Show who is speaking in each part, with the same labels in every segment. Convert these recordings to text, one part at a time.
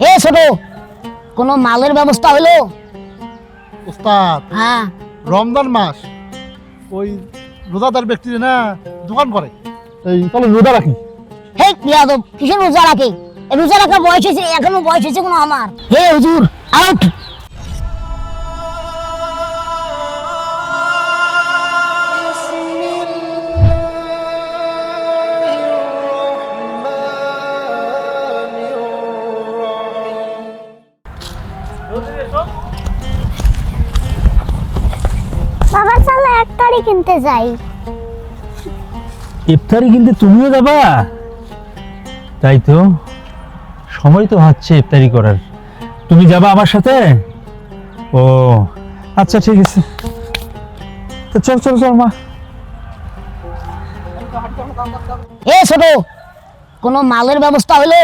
Speaker 1: এ ছোট কোনো মালের ব্যবস্থা হলো
Speaker 2: উস্তাদ
Speaker 1: হ্যাঁ।
Speaker 2: রমজান মাস ওই রোজাদার ব্যক্তি না দোকান করে। এই তাহলে রোজা রাখি।
Speaker 1: হে বিয়াদব কিসের রোজা রাখে? রোজা রাখা বয়স হয়েছে এখনও বয়স হয়েছে কোনো আমার? হে হুজুর আউট
Speaker 3: বাবা চলো এক গাড়ি কিনতে যাই।
Speaker 4: ইফতারি কিনতে তুমিও যাবা? তাই তো। সময় তো হচ্ছে ইফতারি করার। তুমি যাবা আমার সাথে? ও আচ্ছা ঠিক আছে। তো চল চল চল মা।
Speaker 1: এ ছোট কোনো মালের ব্যবস্থা হলো?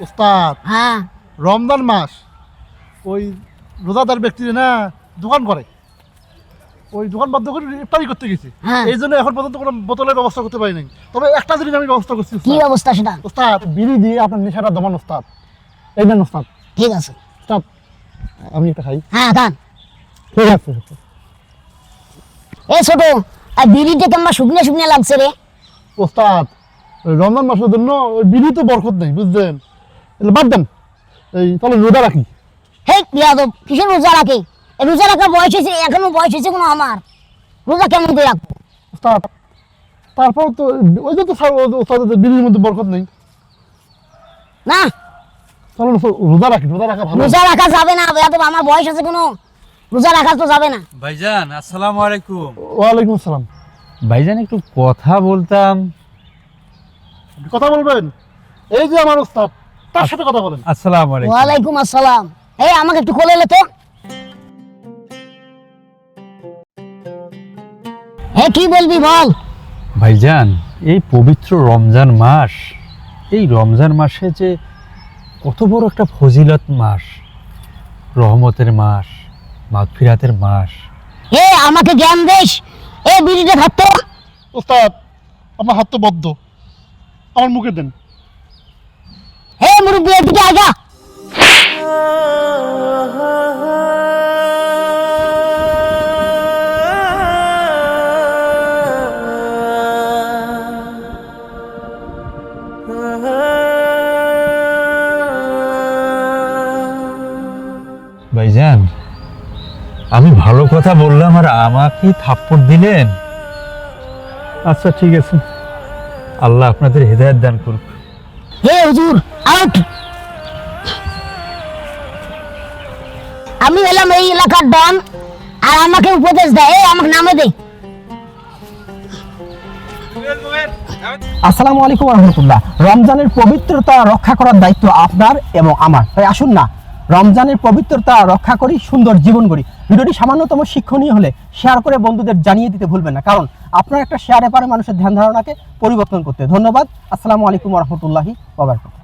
Speaker 2: উস্তাদ
Speaker 1: হ্যাঁ।
Speaker 2: রমজান মাস। ওই রোজাদার ব্যক্তি না দোকান করে। ওই দোকান বন্ধ করে ইফতারি করতে গেছি।
Speaker 1: হ্যাঁ।
Speaker 2: এই জন্য এখন পর্যন্ত কোনো বোতলের ব্যবস্থা করতে পারি নাই। তবে একটা জিনিস আমি ব্যবস্থা করছি
Speaker 1: কি। ব্যবস্থা সেটা?
Speaker 2: ওস্তাদ বিড়ি দিয়ে আপনার নেশাটা দমান ওস্তাদ এই নেন উস্তাদ।
Speaker 1: ঠিক আছে।
Speaker 2: উস্তাদ আমি একটা খাই।
Speaker 1: হ্যাঁ খান
Speaker 2: ঠিক আছে
Speaker 1: এ ছোট আর বিড়িটা কেমন শুকনো শুকনো লাগছে রে।
Speaker 2: ওস্তাদ রমজান মাসের জন্য ওই বিড়ি তো বরকত নেই বুঝলেন? বাদ দেন। এই তাহলে রোজা রাখি।
Speaker 1: হে বিয়াদব কিসের রোজা রাখে? রোজা রাখা বয়স হয়েছে এখনও বয়স হয়েছে কোনো আমার? রোজা কেমন করে রাখব?
Speaker 2: তারপর তো ওই যে তো বিড়ির মধ্যে বরকত নেই।
Speaker 1: না?
Speaker 2: তাহলে রোজা রাখি রোজা রাখা ভালো।
Speaker 1: রোজা রাখা যাবে না বিয়াদব আমার বয়স আছে কোনো রোজা রাখা তো যাবে না।
Speaker 4: ভাইজান আসসালামু আলাইকুম।
Speaker 2: ওয়ালাইকুম আসসালাম।
Speaker 4: ভাইজান একটু কথা বলতাম।
Speaker 2: কথা বলবেন? এই যে আমার ওস্তাদ তার সাথে কথা বলেন।
Speaker 4: আসসালামু আলাইকুম।
Speaker 1: ওয়ালাইকুম আসসালাম। এই আমাকে একটু কোলে এলে তো। হ্যাঁ কি বলবি বল?
Speaker 4: ভাইজান এই পবিত্র রমজান মাস এই রমজান মাসে যে কত বড় একটা ফজিলত মাস রহমতের মাস মাগফিরাতের মাস।
Speaker 1: এ আমাকে জ্ঞান দেশ এ বিড়িটা খাতো
Speaker 2: ওস্তাদ আমার হাত তো বদ্ধ। আমার মুখে দেন।
Speaker 1: হে মুরব্বী এদিকে আগা
Speaker 4: ভাইজান আমি ভালো কথা বললাম আর আমাকে থাপ্পড় দিলেন। আচ্ছা ঠিক আছে। আল্লাহ আপনাদের হৃদায়ত দান করুক।
Speaker 1: হে হুজুর আউট! আমি হলাম এই এলাকার ডন আর আমাকে উপদেশ দেয়। এই আমাকে নামে দে।
Speaker 5: আসসালামু আলাইকুম রহমতুল্লাহ। রমজানের পবিত্রতা রক্ষা করার দায়িত্ব আপনার এবং আমার। তাই আসুন না রমজানের পবিত্রতা রক্ষা করি, সুন্দর জীবন গড়ি। ভিডিওটি সামান্যতম শিক্ষণীয় হলে শেয়ার করে বন্ধুদের জানিয়ে দিতে ভুলবেন না, কারণ আপনার একটা শেয়ারে পারে মানুষের ধ্যান ধারণাকে পরিবর্তন করতে। ধন্যবাদ, আসসালামু আলাইকুম রহমতুল্লাহি ওবরাকাতুহু